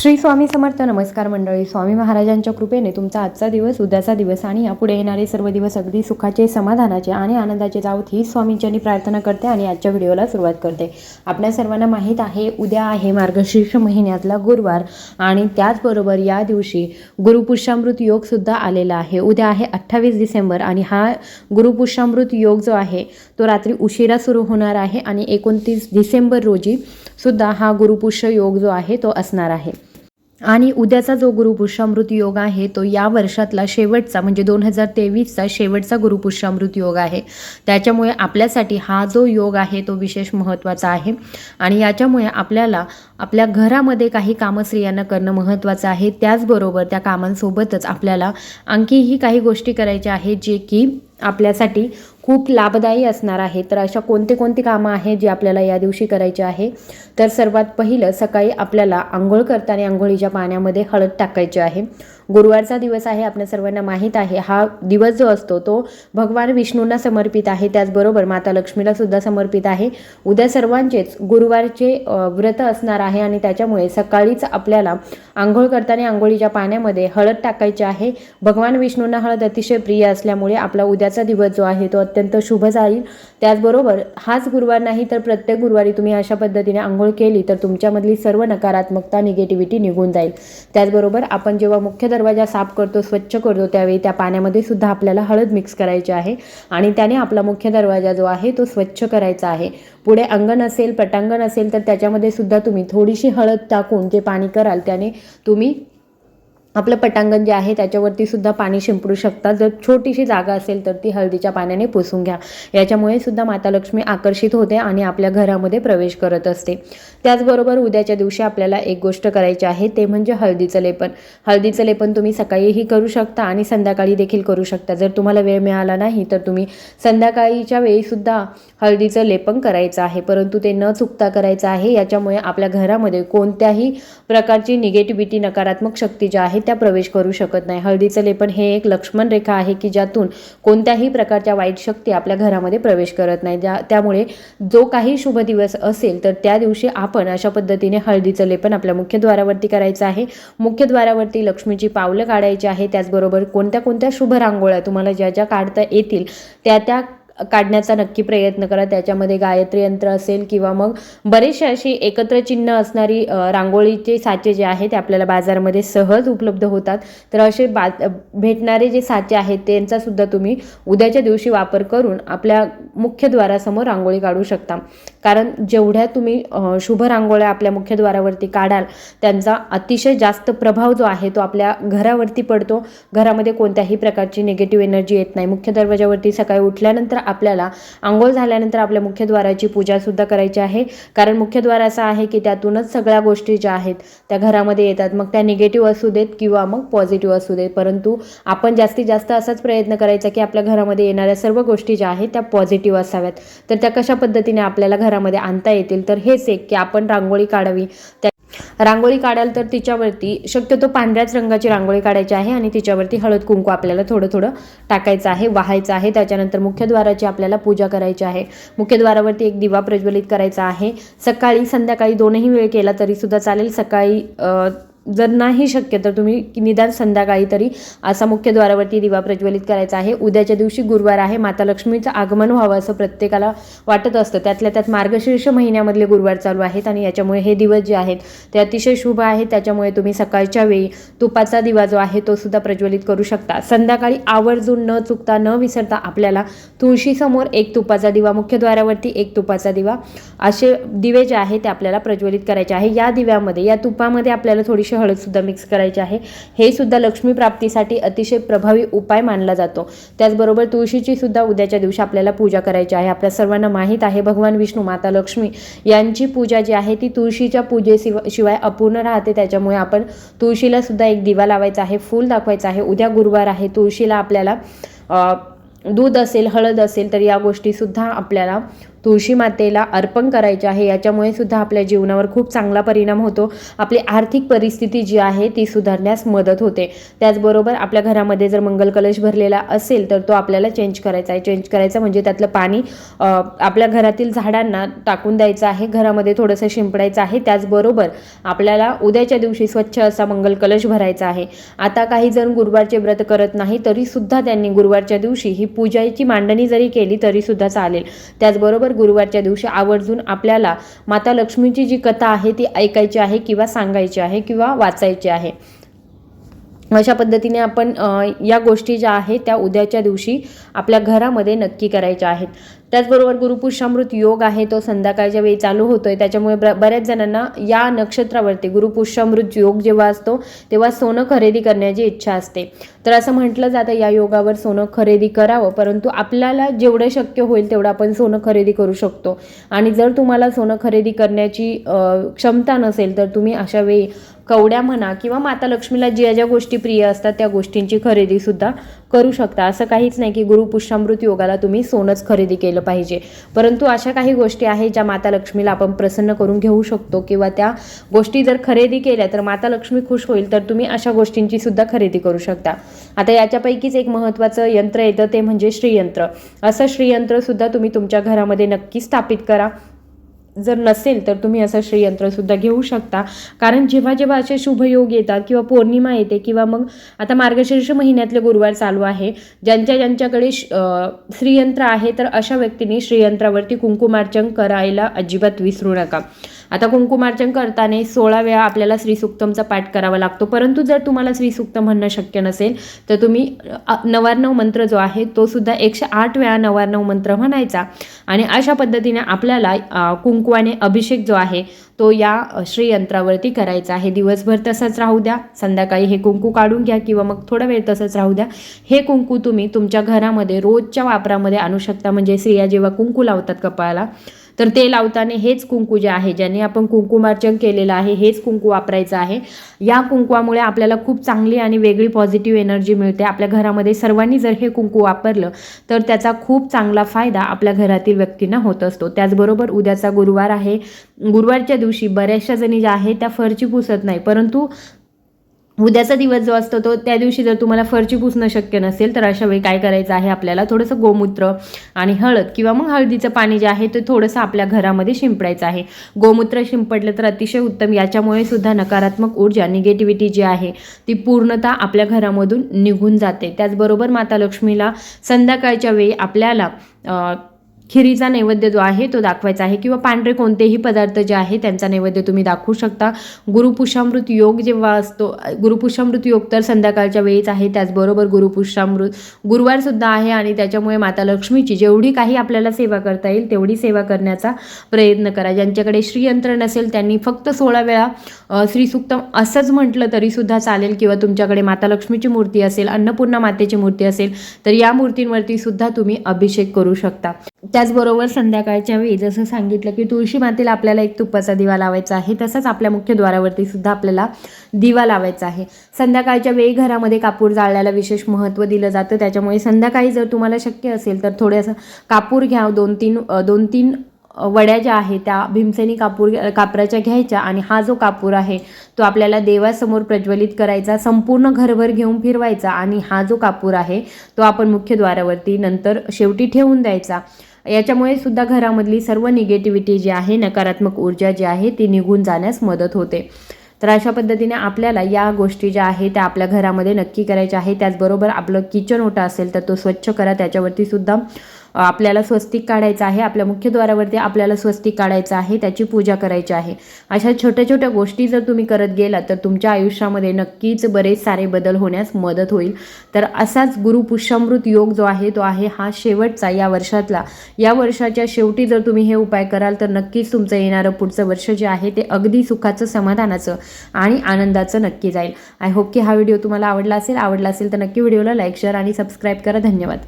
श्री स्वामी समर्थ. नमस्कार मंडळी. स्वामी महाराजांच्या कृपेने तुमचा आजचा दिवस उद्याचा दिवस आणि यापुढे येणारे सर्व दिवस अगदी सुखाचे समाधानाचे आणि आनंदाचे जावत ही स्वामींच्यांनी प्रार्थना करते आणि आजच्या व्हिडिओला सुरुवात करते. आपल्या सर्वांना माहीत आहे उद्या आहे मार्गशीर्ष महिन्यातला गुरुवार आणि त्याचबरोबर या दिवशी गुरुपुष्यामृत योगसुद्धा आलेला आहे. उद्या आहे अठ्ठावीस डिसेंबर आणि हा गुरुपुष्यामृत योग जो आहे तो रात्री उशिरा सुरू होणार आहे आणि एकोणतीस डिसेंबर रोजी सुद्धा हा गुरुपुष्य योग जो आहे तो असणार आहे. आणि उद्याचा जो गुरुपुष्यामृत योग आहे तो या वर्षातला शेवटचा म्हणजे दोन हजार तेवीसचा शेवटचा गुरुपुष्यामृत योग आहे. त्याच्यामुळे आपल्यासाठी हा जो योग आहे तो विशेष महत्त्वाचा आहे. आणि याच्यामुळे आपल्याला आपल्या घरामध्ये काही कामं स्त्रियांना करणं महत्त्वाचं आहे. त्याचबरोबर त्या कामांसोबतच आपल्याला आणखीही काही गोष्टी करायच्या आहेत जे की आपल्यासाठी खूप लाभदायी असणार आहे. तर अशा कोणते कोणती कामं आहेत जी आपल्याला या दिवशी करायची आहे? तर सर्वात पहिलं सकाळी आपल्याला आंघोळ करताना आंघोळीच्या पाण्यामध्ये हळद टाकायची आहे. गुरुवारचा दिवस आहे आपल्या सर्वांना माहीत आहे. हा दिवस जो असतो तो भगवान विष्णूंना समर्पित आहे. त्याचबरोबर माता लक्ष्मीला सुद्धा समर्पित आहे. उद्या सर्वांचेच गुरुवारचे व्रत असणार आहे आणि त्याच्यामुळे सकाळीच आपल्याला आंघोळ करताना आंघोळीच्या पाण्यामध्ये हळद टाकायची आहे. भगवान विष्णूंना हळद अतिशय प्रिय असल्यामुळे आपला उद्याचा दिवस जो आहे तो अत्यंत शुभ जाईल. त्याचबरोबर हाच गुरुवार नाही तर प्रत्येक गुरुवारी तुम्ही अशा पद्धतीने आंघोळ केली तर तुमच्यामधली सर्व नकारात्मकता निगेटिव्हिटी निघून जाईल. त्याचबरोबर आपण जेव्हा मुख्य दरवाजा साफ करतो स्वच्छ करतो त्यावेळी त्या पाण्यामध्ये सुद्धा आपल्याला हळद मिक्स करायची आहे. आणि त्याने आपला मुख्य दरवाजा जो आहे तो स्वच्छ करायचा आहे. पुढे अंगण असेल पटांगण असेल तर त्याच्यामध्ये सुद्धा तुम्ही थोडीशी हळद टाकून जे पाणी कराल त्याने तुम्ही आपलं पटांगण जे आहे त्याच्यावरती सुद्धा पाणी शिंपडू शकता जर छोटीशी जागा असेल तर ती हळदीच्या पाण्याने पुसून घ्या. याच्यामुळे सुद्धा माता लक्ष्मी आकर्षित होते आणि आपल्या घरामध्ये प्रवेश करत असते. त्याचबरोबर उद्याच्या दिवशी आपल्याला एक गोष्ट करायची आहे ते म्हणजे हळदीचं लेपन. हळदीचं लेपन तुम्ही सकाळीही करू शकता आणि संध्याकाळी देखील करू शकता. जर तुम्हाला वेळ मिळाला नाही तर तुम्ही संध्याकाळीच्या वेळीसुद्धा हळदीचं लेपन करायचं आहे. परंतु ते न चुकता करायचं आहे. याच्यामुळे आपल्या घरामध्ये कोणत्याही प्रकारची निगेटिव्हिटी नकारात्मक शक्ती ज्या आहेत त्या प्रवेश करू शकत नाही. हळदीचं लेपन हे एक लक्ष्मण रेखा आहे की ज्यातून कोणत्याही प्रकारच्या वाईट शक्ती आपल्या घरामध्ये प्रवेश करत नाही. ज्या त्यामुळे जो काही शुभ दिवस असेल तर त्या दिवशी आपण अशा पद्धतीने हळदीचं लेपन आपल्या मुख्यद्वारावरती करायचं आहे. मुख्यद्वारावरती लक्ष्मीची पावलं काढायची आहे. त्याचबरोबर कोणत्या कोणत्या शुभ रांगोळ्या तुम्हाला ज्या ज्या काढता येतील त्या त्या काढण्याचा नक्की प्रयत्न करा. त्याच्यामध्ये गायत्री यंत्र असेल किंवा मग बरेचसे अशी एकत्र चिन्ह असणारी रांगोळीचे साचे जे आहेत ते आपल्याला बाजारामध्ये सहज उपलब्ध होतात. तर असे बा भेटणारे जे साचे आहेत त्यांचा सुद्धा तुम्ही उद्याच्या दिवशी वापर करून आपल्या मुख्यद्वारासमोर रांगोळी काढू शकता. कारण जेवढ्या तुम्ही शुभ रांगोळ्या आपल्या मुख्यद्वारावरती काढाल त्यांचा अतिशय जास्त प्रभाव जो आहे तो आपल्या घरावरती पडतो. घरामध्ये कोणत्याही प्रकारची निगेटिव्ह एनर्जी येत नाही. मुख्य दरवाजावरती सकाळी उठल्यानंतर आपल्याला आंघोळ झाल्यानंतर आपल्या मुख्यद्वाराची पूजासुद्धा करायची आहे. कारण मुख्यद्वार असा आहे की त्यातूनच सगळ्या गोष्टी ज्या आहेत त्या घरामध्ये येतात. मग त्या निगेटिव्ह असू देत किंवा मग पॉझिटिव्ह असू देत. परंतु आपण जास्तीत जास्त असाच प्रयत्न करायचा की आपल्या घरामध्ये येणाऱ्या सर्व गोष्टी ज्या आहेत त्या पॉझिटिव्ह असाव्यात. तर त्या कशा पद्धतीने आपल्याला घरामध्ये आणता येतील? तर हेच एक की आपण रांगोळी काढावी. त्या रांगोळी काढाल तर तिच्यावरती शक्यतो पांढऱ्याच रंगाची रांगोळी काढायची आहे आणि तिच्यावरती हळद कुंकू आपल्याला थोडं थोडं टाकायचं आहे वाहायचं आहे. त्याच्यानंतर मुख्यद्वाराची आपल्याला पूजा करायची आहे. मुख्यद्वारावरती एक दिवा प्रज्वलित करायचा आहे. सकाळी संध्याकाळी दोनही वेळ केला तरीसुद्धा चालेल. सकाळी जर नाही शक्य तर तुम्ही निदान संध्याकाळी तरी असा मुख्यद्वारावरती दिवा प्रज्वलित करायचा आहे. उद्याच्या दिवशी गुरुवार आहे. माता लक्ष्मीचं आगमन व्हावं असं प्रत्येकाला वाटत असतं. त्यातल्या त्यात मार्गशीर्ष महिन्यामधले गुरुवार चालू आहेत आणि याच्यामुळे हे दिवस जे आहेत ते अतिशय शुभ आहेत. त्याच्यामुळे तुम्ही सकाळच्या वेळी तुपाचा दिवा जो आहे तो सुद्धा प्रज्वलित करू शकता. संध्याकाळी आवर्जून न चुकता न विसरता आपल्याला तुळशीसमोर एक तुपाचा दिवा मुख्यद्वारावरती एक तुपाचा दिवा असे दिवे जे आहेत ते आपल्याला प्रज्वलित करायचे आहे. या दिव्यामध्ये या तुपामध्ये आपल्याला थोडीशी हळदसुद्धा मिक्स करायची आहे. हे सुद्धा लक्ष्मी प्राप्तीसाठी अतिशय प्रभावी उपाय मानला जातो. त्याचबरोबर तुळशीची सुद्धा उद्याच्या दिवशी आपल्याला पूजा करायची आहे. आपल्या सर्वांना माहीत आहे भगवान विष्णू माता लक्ष्मी यांची पूजा जी आहे ती तुळशीच्या पूजेशिवा शिवाय अपूर्ण राहते. त्याच्यामुळे आपण तुळशीला सुद्धा एक दिवा लावायचा आहे फूल दाखवायचं आहे. उद्या गुरुवार आहे तुळशीला आपल्याला दूध असेल हळद असेल तर या गोष्टीसुद्धा आपल्याला तुळशी मातेला अर्पण करायचे आहे. याच्यामुळे सुद्धा आपल्या जीवनावर खूप चांगला परिणाम होतो. आपली आर्थिक परिस्थिती जी आहे ती सुधारण्यास मदत होते. त्याचबरोबर आपल्या घरामध्ये जर मंगल कलश भरलेला असेल तर तो आपल्याला चेंज करायचा आहे. चेंज करायचा म्हणजे त्यातलं पाणी आपल्या घरातील झाडांना टाकून द्यायचं आहे. घरामध्ये थोडंसं शिंपडायचं आहे. त्याचबरोबर आपल्याला उद्याच्या दिवशी स्वच्छ असा मंगल कलश भरायचा आहे. आता काही जण गुरुवारचे व्रत करत नाही तरी सुद्धा त्यांनी गुरुवारच्या दिवशी ही पूजाची मांडणी जरी केली तरी सुद्धा चालेल. त्याचबरोबर गुरुवारच्या दिवशी आवर्जून आपल्याला माता लक्ष्मीची जी कथा आहे ती ऐकायची आहे किंवा सांगायची आहे किंवा वाचायची आहे. अशा पद्धतीने आपण या गोष्टी ज्या आहेत त्या उद्याच्या दिवशी आपल्या घरामध्ये नक्की करायच्या आहेत. त्याचबरोबर गुरुपुष्यामृत योग आहे तो संध्याकाळच्या वेळी चालू होतोय. त्याच्यामुळे ब बऱ्याच जणांना या नक्षत्रावरती गुरुपुष्यामृत योग जेव्हा असतो तेव्हा सोनं खरेदी करण्याची इच्छा असते. तर असं म्हटलं जातं या योगावर सोनं खरेदी करावं परंतु आपल्याला जेवढं शक्य होईल तेवढं आपण सोनं खरेदी करू शकतो. आणि जर तुम्हाला सोनं खरेदी करण्याची क्षमता नसेल तर तुम्ही अशा वेळी कवड्या म्हणा किंवा माता लक्ष्मीला ज्या ज्या गोष्टी प्रिय असतात त्या गोष्टींची खरेदीसुद्धा करू शकता. असं काहीच नाही की गुरु पुष्यामृत योगाला तुम्ही सोनंच खरेदी केलं पाहिजे. परंतु अशा काही गोष्टी आहेत ज्या माता लक्ष्मीला आपण प्रसन्न करून घेऊ शकतो किंवा त्या गोष्टी जर खरेदी केल्या तर माता लक्ष्मी खुश होईल तर तुम्ही अशा गोष्टींची सुद्धा खरेदी करू शकता. आता याच्यापैकीच एक महत्त्वाचं यंत्र येतं ते म्हणजे श्रीयंत्र. असं श्रीयंत्र सुद्धा तुम्ही तुमच्या घरामध्ये नक्की स्थापित करा. जर नसेल तर तुम्ही असं श्रीयंत्रसुद्धा घेऊ शकता. कारण जेव्हा जेव्हा असे शुभयोग येतात किंवा पौर्णिमा येते किंवा मग आता मार्गशीर्ष महिन्यातले गुरुवार चालू आहे ज्यांच्या ज्यांच्याकडे श्रीयंत्र आहे तर अशा व्यक्तींनी श्रीयंत्रावरती कुंकुमार्चन करायला अजिबात विसरू नका. आता कुंकुमार्चन करताना सोळा वेळा आपल्याला श्रीसुक्तमचा पाठ करावा लागतो. परंतु जर तुम्हाला श्रीसुक्त म्हणणं शक्य नसेल तर तुम्ही अ, नवार्णव मंत्र जो आहे तो सुद्धा एकशे आठ वेळा नवार्णव मंत्र म्हणायचा. आणि अशा पद्धतीने आपल्याला कुंकू आणि अभिषेक जो आहे तो या श्रीयंत्रावरती करायचा आहे. दिवसभर तसंच राहू द्या. संध्याकाळी हे कुंकू काढून घ्या किंवा मग थोडा वेळ तसंच राहू द्या. हे कुंकू तुम्ही तुमच्या घरामध्ये रोजच्या वापरामध्ये आणू शकता. म्हणजे स्त्रिया जेव्हा कुंकू लावतात कपाळाला तर ते लावताना हेच कुंकू जे आहे ज्याने आपण कुंकुमार्चन केलेलं आहे हेच कुंकू वापरायचं आहे. या कुंकवामुळे आपल्याला खूप चांगली आणि वेगळी पॉझिटिव्ह एनर्जी मिळते. आपल्या घरामध्ये सर्वांनी जर हे कुंकू वापरलं तर त्याचा खूप चांगला फायदा आपल्या घरातील व्यक्तींना होत असतो. त्याचबरोबर उद्याचा गुरुवार आहे. गुरुवारच्या दिवशी बऱ्याचशा जणी ज्या आहेत त्या फरची पुसत नाही. परंतु उद्याचा दिवस जो असतो तो त्या दिवशी जर तुम्हाला फरची पुसणं शक्य नसेल तर अशा वेळी काय करायचं आहे आपल्याला? थोडंसं गोमूत्र आणि हळद किंवा मग हळदीचं पाणी जे आहे ते थोडंसं आपल्या घरामध्ये शिंपडायचं आहे. गोमूत्र शिंपडलं तर अतिशय उत्तम याच्यामुळे सुद्धा नकारात्मक ऊर्जा निगेटिव्हिटी जी आहे ती पूर्णतः आपल्या घरामधून निघून जाते. त्याचबरोबर माता लक्ष्मीला संध्याकाळच्या वेळी आपल्याला खिरीचा नैवेद्य जो आहे तो दाखवायचा आहे किंवा पांढरे कोणतेही पदार्थ जे आहे त्यांचा नैवेद्य तुम्ही दाखवू शकता. गुरुपुषामृत योग जेव्हा असतो गुरुपुषामृत योग तर संध्याकाळच्या वेळीच आहे त्याचबरोबर गुरुपुषामृत गुरुवारसुद्धा आहे आणि त्याच्यामुळे माता लक्ष्मीची जेवढी काही आपल्याला सेवा करता येईल तेवढी सेवा करण्याचा प्रयत्न करा. ज्यांच्याकडे श्रीयंत्र नसेल त्यांनी फक्त सोळा वेळा श्रीसूक्तम श्रीसुक्तम असंच म्हटलं तरीसुद्धा चालेल किंवा तुमच्याकडे माता लक्ष्मीची मूर्ती असेल अन्नपूर्णा मातेची मूर्ती असेल तर या मूर्तींवरती सुद्धा तुम्ही अभिषेक करू शकता. त्याचबरोबर संध्याकाळच्या वेळी जसं सांगितलं की तुळशी मातेला आपल्याला एक तुपाचा दिवा लावायचा आहे तसंच आपल्या मुख्य द्वारावरती सुद्धा आपल्याला दिवा लावायचा आहे. संध्याकाळच्या वेळी घरामध्ये कापूर जाळण्याला विशेष महत्त्व दिलं जातं. त्याच्यामुळे संध्याकाळी जर तुम्हाला शक्य असेल तर थोडंसं कापूर घ्या. दोन तीन दोन तीन वड्या ज्या आहेत त्या भीमसेनी कापूर कापराच्या घ्यायच्या आणि हा जो कापूर आहे तो आपल्याला देवासमोर प्रज्वलित करायचा संपूर्ण घरभर घेऊन फिरवायचा आणि हा जो कापूर आहे तो आपण मुख्य द्वारावरती नंतर शेवटी ठेवून द्यायचा. याच्यामुळे सुद्धा घरामधली सर्व निगेटिव्हिटी जी आहे नकारात्मक ऊर्जा जी आहे ती निघून जाण्यास मदत होते. तर अशा पद्धतीने आपल्याला या गोष्टी ज्या आहेत त्या आपल्या घरामध्ये नक्की करायच्या आहे त्याचबरोबर आपलं किचन ओटा असेल तर तो स्वच्छ करा. त्याच्यावरती सुद्धा आपल्याला स्वस्तिक काढायचं आहे आपल्या मुख्यद्वारावरती आपल्याला स्वस्तिक काढायचं आहे त्याची पूजा करायची आहे. अशा छोट्या छोट्या गोष्टी जर तुम्ही करत गेलात तर तुमच्या आयुष्यामध्ये नक्कीच बरेच सारे बदल होण्यास मदत होईल. तर असाच गुरुपुष्यामृत योग जो आहे तो आहे हा शेवटचा या वर्षातला. या वर्षाच्या शेवटी जर तुम्ही हे उपाय कराल तर नक्कीच तुमचं येणारं पुढचं वर्ष जे आहे ते अगदी सुखाचं समाधानाचं आणि आनंदाचं नक्की जाईल. आय होप की हा व्हिडिओ तुम्हाला आवडला असेल. आवडला असेल तर नक्की व्हिडिओला लाईक शेअर आणि सबस्क्राईब करा. धन्यवाद.